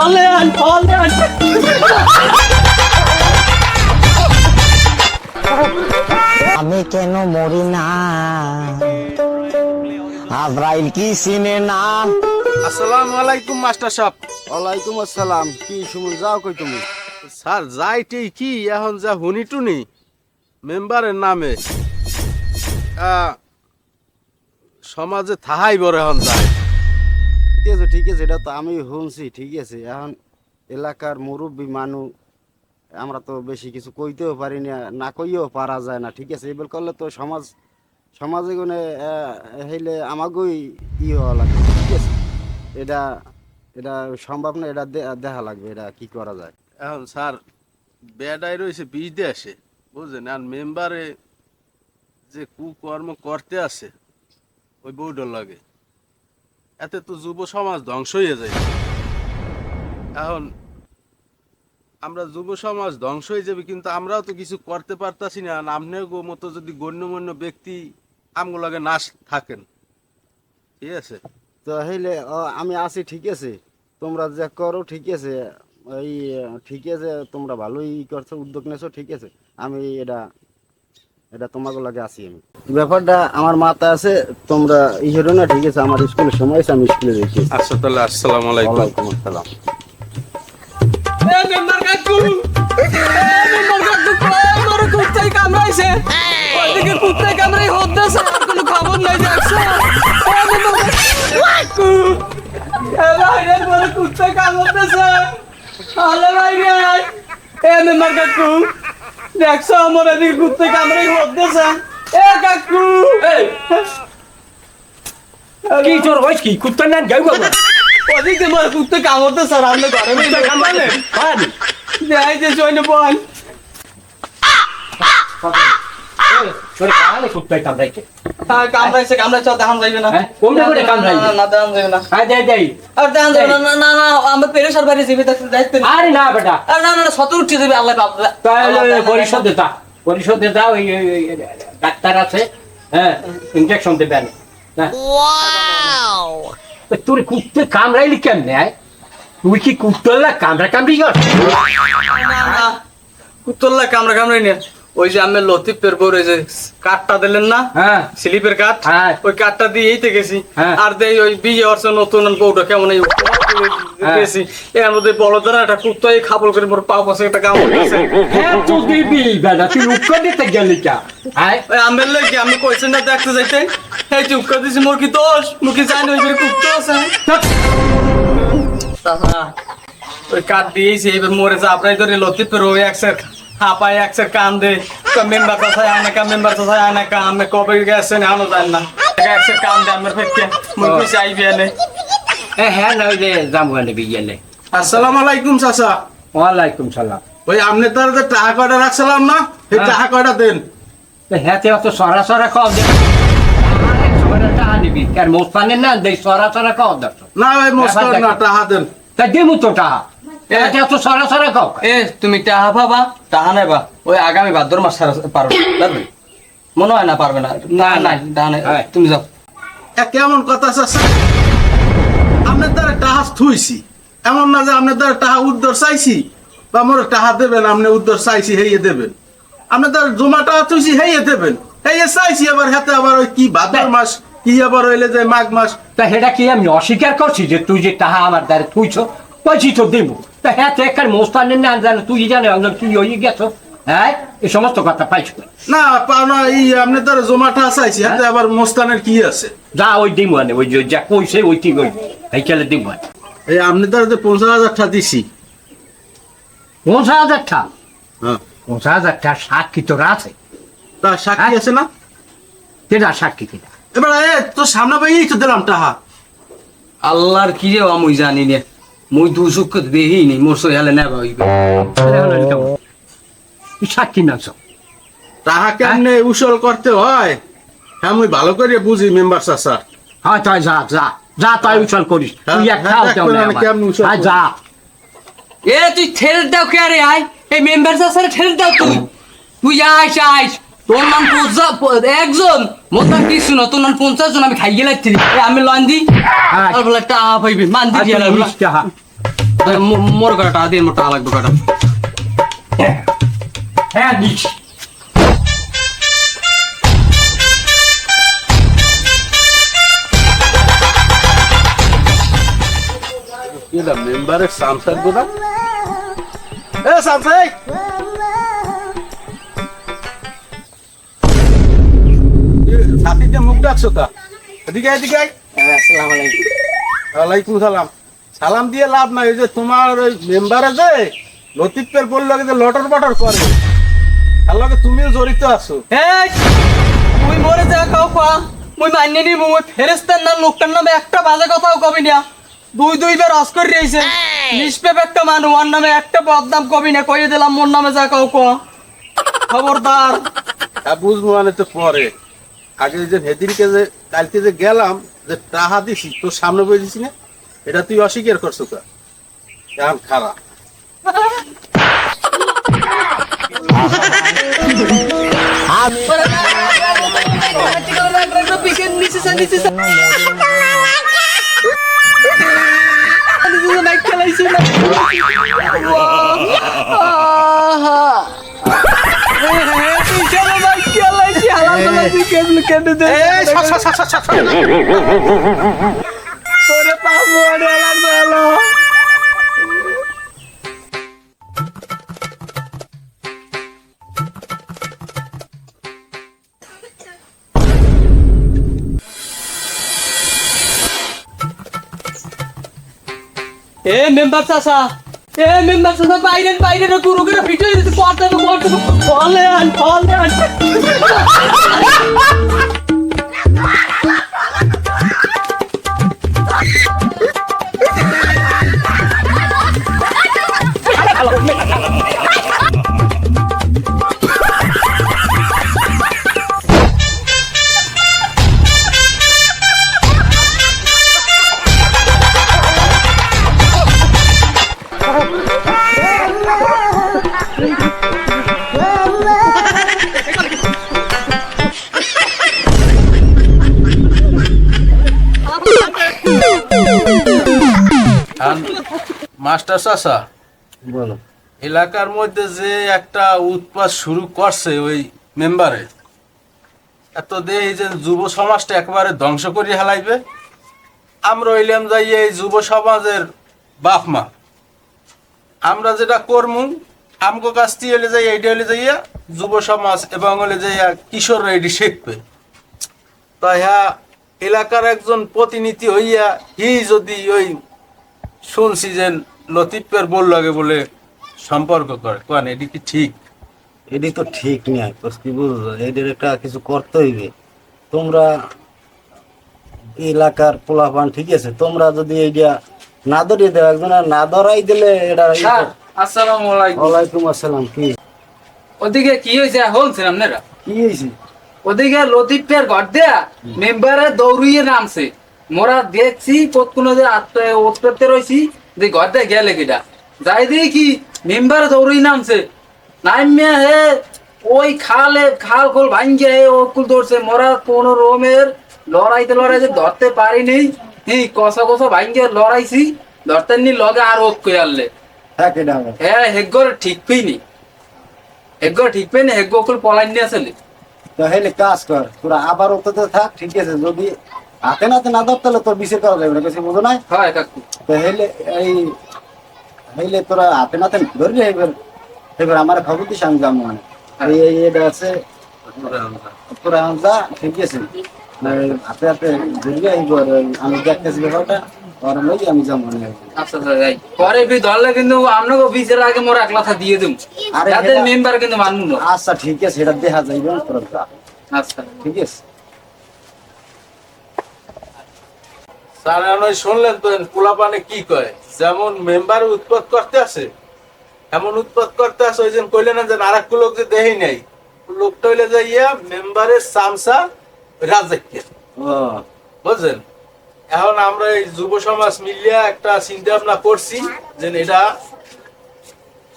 ফলে আন আমি কেন মরি না? আব্রাইল কি চিনে না? আসসালামু আলাইকুম মাস্টার সাহেব। ওয়ালাইকুম আসসালাম। কি সুমন যাও কই তুমি? স্যার যাইটেই কি এখন যা হুনি টুনি মেম্বারের নামে। আহ, সমাজে থাহাই বড় এখন যায়। আছে, ঠিক আছে, এটা তো আমি শুনছি, ঠিক আছে। এখন এলাকার মুরব্বী মানুষ আমরা তো বেশি কিছু কইতেও পারি না না কইও পারা যায় না, ঠিক আছে। এবার করলে তো সমাজ, সমাজে গুনে হইলে আমাকেই ই হওয়া লাগবে, ঠিক আছে। এটা এটা সম্ভব না, এটা দেখা লাগবে, এটা কি করা যায়। এখন স্যার বেডাই রয়েছে আসে, বুঝলেন? আর মেম্বারে যে কুকর্ম করতে আছে ওই বউডর লাগে। এতে তো যুব সমাজ ধ্বংস হয়ে যায়। এখন আমরা যুব সমাজ ধ্বংস হয়ে যাবে, কিন্তু আমরাও তো কিছু করতে পারতাছি না। আর আপনার গো মতো যদি গণ্যমান্য ব্যক্তি আমগুলোকে নাশ থাকেন। ঠিক আছে? তো হইলে আমি আছি, ঠিক আছে? তোমরা যে করো, ঠিক আছে। এই, ঠিক আছে, তোমরা ভালোই করছ, উদ্যোগ নেছো ঠিক আছে। আমি এটা এটা তোমাকে লাগে আছি আমি। ব্যাপারটা আমার মাথায় আছে তোমরা ইহেরো না ঠিক আছে? আমার স্কুলের সময় আছে আমি স্কুলে দেখি আচ্ছা তাহলে আসসালামু আলাইকুম। ওয়ালাইকুম আসসালাম। কামড়াইছে? দেখছ ভাই ভাই আমার এদিকে ঘুরতে কামড়ে ঘুরতেছে? এ কাকু! কি তোর হয়েছে কি? কুত্তার নাম গাই বাবা। ওদিকে মার কুত্তে কামড়তে স্যার আমরা ঘরে কুত্তার কামড়ালে? পানি দেখাই যে জয়নে বল। তোর কালে কুত্তাই কামড়াইছে। হ্যাঁ কামড়াইছে কামড়াইছে দেখান যাইবে না? কোনটা কামড়াইছে? না, না দেখান যাইবে না। আয় দে দেই। আর দেখান যাইবে না না না না আমার দেখতে আরে না বেটা। আর না না না, শত যাবে আল্লাহ বাপ তাহলে পরিশোধ দেতা পরিশোধ দেতা ওই ওই- ওই ডাক্তার আছে হ্যাঁ ইনজেকশন দেবেন হ্যাঁ। তোর কুত্তে কামড়াইলি কেমনে আয়? তুই কি কুত্তলা কামড়া কামড়ি কর? না না কুত্তল্লা কামড়া কামড়াই নিয়ে ওই যে আমি লতিফের বউর ওই যে কাঠটা দিলেন না হ্যাঁ। স্লিপের কাঠ হ্যাঁ। ওই কাঠটা দিয়েই তো গেছি। হ্যাঁ। আর দেই ওই বিয়ে হচ্ছে নতুন বউটা কেমন এই হ্যাঁ। গেছি এর মধ্যে বড় ধরা একটা কুত্তাই খাবল করে মোর পা পাশে একটা কামড় দিয়েছে হ্যাঁ তুই দিবি বেটা তুই উৎকর দিতে গেলি কা? আমের লাগে আমি কইছেন না দেখতে যাইতে। এই চুপ করে দিছি মোর কি দোষ? মোর কি জানি ওই কুত্তা আছে। ওই কাঠ দিয়েছি এবার মরে আপনার ধরে লতি পের ওই একসের হাপায় একসের কান দে মেম্বার আনে কা মেম্বার আনে কা আমি কবে গেছেন জান না। একসের কান দে আমার মুই কইছি আইবি হ্যাঁ না ওই যে জামগানে বিয়ে আসসালামু আলাইকুম চাচা। ওয়ালাইকুম সালাম। ওই আপনি যে টাকা কয়টা রাখছিলাম না হ্যাঁ। টাকা কয়টা দেন? হ্যাঁ অত সরা সরা খাওয়া দে টাকা দিবি। কার মোস্তানের না দেই সরা সরা খাওয়া দে। না ওই মোস্তার হ্যাঁ, না টাকা দেন। তা দিমু তো টাকা। এত অত সরা সরা খাও এ তুমি টাহা পাবা টাহা নেবা ওই আগামী ভাদ্র মাস পারবে? মনে হয় না পারবে না না না টাহা নেই। তুমি যাও। কেমন কথা চাচা আপনার দ্বারা টাকা থুইছি। এমন না যে আপনার দ্বারা টাকা উদ্ধার চাইছি বা মোর টাকা দেবেন আপনি উদ্ধার চাইছি হেয়ে দেবেন। আপনার দ্বারা জমা টাকা থুইছি হেয়ে দেবেন। হেয়ে চাইছি আবার হাতে আবার ওই কি ভাদ্র মাস কি আবার হইলে যে মাঘ মাস। তা সেটা কি আমি অস্বীকার করছি যে তুই যে টাকা আমার দ্বারা তুইছ কইছি তো দিমু। তা হ্যাঁ তো একার মোস্তানের না জানে তুই জানে একজন কি হয়ে গেছো। হ্যাঁ এই সমস্ত কথা পাইছো না পাওনা এই আপনার দ্বারা জমা টাকা চাইছি হাতে আবার মোস্তানের কি আছে? যা ওই দিমু আনে ওই যে কইছে ওই ঠিক ওই এই খেলে দিমু আনে। এই যে পঞ্চাশ হাজার টাকা দিছি। পঞ্চাশ হাজার টাকা হ্যাঁ। পঞ্চাশ হাজার টাকা সাক্ষী তোর আছে? তা সাক্ষী হ্যাঁ। আছে না? কেনা সাক্ষী কিনা এবার এ তো সামনে পাইয়েই তো দিলাম টাকা আল্লাহর কি রে মুই জানি নে। মুই দুসুক দেহি নি মোর সই হেলে নেবা হইবে সাক্ষী নাচ টাকা কেমনে উসল করতে হয় হ্যাঁ আমি ভালো করে বুঝি মেম্বার চাচা হ্যাঁ তাই যা যা যা তাই উচল করিস তুই এক খাও হ্যাঁ, কেমন কেমন। যা এ তুই ঠেলে দাও কে রে আই এই মেম্বার সাসরে ঠেলে দাও তুই তুই আইস আইস তোর নাম একজন? মোর নাম কিছু না তোর নাম পঞ্চাশ জন আমি খাই গেলে আমি লন দি হ্যাঁ। আর বলে টাকা পাইবি মান দি টাকা মোর কটা দিয়ে মোর টাকা লাগবে কটা? হ্যাঁ দিচ্ছি মেম্বারের সামসার গোদা এ সামসাই। মুখ ডাকছো তা এদিকে এদিকে। আসসালামু আলাইকুম। ওয়ালাইকুম সালাম। সালাম দিয়ে লাভ নাই ওই যে তোমার ওই মেম্বারে যে লতিফের বলল যে লটর বটর করে। তার লগে তুমিও জড়িত আছো। এই মুই মরে যা কাউ পা। মুই মান্য নি মুই ফেরেস্তার নাম লোকটার নামে একটা বাজে কথাও কবি না। দুই দুইবার অস করে রয়েছে। নিষ্পেপ একটা মানুষ ওর নামে একটা বদনাম কবি না কইয়ে দিলাম মোর নামে যা কাউ ক খবরদার। তা বুঝব মানে তো পরে। আগে যে হেদিনকে যে কালকে যে গেলাম যে টাহা দিছি তোর সামনে বই দিছি না? এটা তুই অস্বীকার করছ কা? এখন খারাপ। আমি এই, সা, সা, সা, সা, সা, সা। এ মেম্বার চাচা এ মেম্বার চাচা বাইরে বাইরে গুরু করে ভিডিও দিতে করতে করতে ফলে আন ফলে আন। মাস্টার চাষা বলো। এলাকার মধ্যে যে একটা উৎপাত শুরু করছে ওই মেম্বারে এত দেই যে যুব সমাজটা একবারে ধ্বংস করে হেলাইবে। আমরা হইলাম যাই এই যুব সমাজের বাপ মা। আমরা যেটা করমু আমগো কাছ থেকে হলে যাই এইটা হলে যাইয়া যুব সমাজ এবং হলে যাইয়া কিশোররা এটি শিখবে। তাই হ্যাঁ এলাকার একজন প্রতিনিধি হইয়া হি যদি ওই শুনছি যে লতিফের বল লাগে বলে সম্পর্ক করে। কেন এটি কি ঠিক? এটি তো ঠিক নয় কি বুঝছ এদের একটা কিছু করতে হইবে। তোমরা এলাকার পোলাপান ঠিক আছে তোমরা যদি এইটা না ধরিয়ে দেও একজন না ধরাই দিলে এটা আসসালামু আলাইকুম। ওয়ালাইকুম আসসালাম কি? ওদিকে কি হয়েছে? শুনছেন আপনারা কি হয়েছে? ওদিকে লতিফের ঘর দেয়া মেম্বারে দৌড়িয়ে নামছে। মোরা দেখছি কতক্ষণ যে আত্মা উত্তরতে রয়েছি যে ঘর দিয়ে গেলে কিটা যাই দিয়ে কি মেম্বারে দৌড়িয়ে নামছে। নামিয়া হে ওই খালে খাল খোল ভাঙ্গিয়া হে ওকুল ধরছে। মোরা কোন রোমের লড়াইতে লড়াইতে ধরতে পারিনি। হ্যাঁ কষা কষা ভাঙ্গিয়া লড়াইছি। ধরতে নি লগে আর ওক কই আনলে। হ্যাঁ হেগ্গর ঠিক পেইনি হেগ্গর ঠিক পেইনি হেগ্গ ওকুল পলাই নিয়ে আসলে। তো হেলে কাজ কর তোরা আবার ওতে থাক ঠিক আছে যদি হাতে নাতে না ধরতে তোর বিষয় করা যাবে না বেশি বুঝো নাই? তো হেলে এই হেলে তোরা হাতে নাতে ধরি এবার? এবার আমার খবর দিস আমি যাব মানে। এই এই এটা আছে তোরা এখন ঠিক আছে? এই হাতে হাতে ধরবি এইবার আমি দেখতেছি ব্যাপারটা আমি যাব মানে। আচ্ছা আচ্ছা পরে বি ধরলে কিন্তু আপনাকে বিচার আগে মোর এক লাথা দিয়ে দেব। আরে মেম্বার কিন্তু মানবো না। আচ্ছা ঠিক আছে এটা দেখা যাইবে তোরা আচ্ছা। ঠিক আছে? ওই শুনলেন তো পোলাপানে কি কয়? যেমন মেম্বার উৎপাদ করতে আছে এমন উৎপাদ করতে আছে ওই যে কইলেন না যে আরেক লোক যে দেহি নাই। লোকটা হইলে যাইয়া মেম্বারের সামসা রাজাক্যের বুঝলেন এখন আমরা এই যুব সমাজ মিলিয়া একটা চিন্তা ভাবনা করছি যে এটা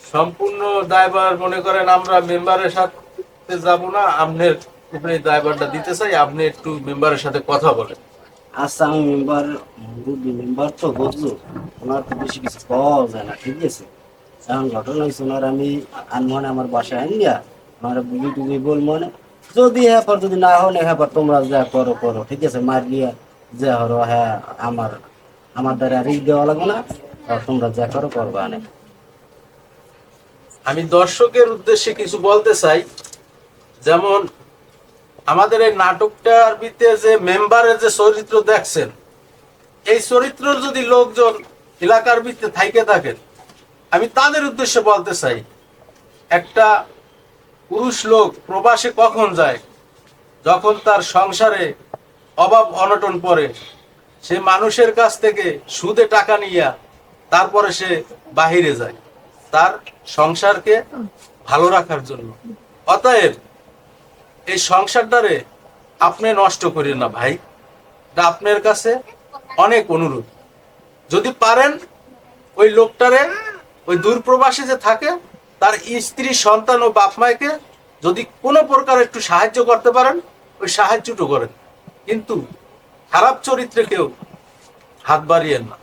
সম্পূর্ণ দায়ভার মনে করেন আমরা মেম্বারের সাথে যাব না আপনার উপরে এই দায়ভারটা দিতে চাই আপনি একটু মেম্বারের সাথে কথা বলেন। আমি মেম্বার মুরব্বী মেম্বার তো বুঝলো ওনার তো বেশি কিছু পাওয়া যায় না, ঠিক আছে? এখন ঘটনা হয়েছে ওনার আমি আনমনে আমার বাসায় আনিয়া ওনারা বুঝি টুঝি বল মনে। যদি হ্যাঁ যদি না হন হ্যাঁ তোমরা যা করো করো, ঠিক আছে? মার গিয়া যা হরো হ্যাঁ আমার আমার দ্বারা রিক দেওয়া লাগবে না, আর তোমরা যা করো, করবা না আমি দর্শকের উদ্দেশ্যে কিছু বলতে চাই। যেমন আমাদের এই নাটকটার ভিতরে যে মেম্বারের যে চরিত্র দেখছেন, এই চরিত্র যদি লোকজন এলাকার ভিতরে থাইকে থাকেন, আমি তাদের উদ্দেশ্যে বলতে চাই, একটা পুরুষ লোক প্রবাসে কখন যায়? যখন তার সংসারে অভাব অনটন পড়ে, সে মানুষের কাছ থেকে সুদে টাকা নিয়া তারপরে সে বাহিরে যায়, তার সংসারকে ভালো রাখার জন্য। অতএব এই সংসারটারে আপনি নষ্ট করেন না ভাই। আপনার কাছে অনেক অনুরোধ। যদি পারেন ওই লোকটারে ওই দূরপ্রবাসী যে থাকে তার স্ত্রী সন্তান ও বাপ মায়কে যদি কোনো প্রকার একটু সাহায্য করতে পারেন ওই সাহায্যটু করেন। কিন্তু খারাপ চরিত্রে কেউ হাত বাড়িয়েন না।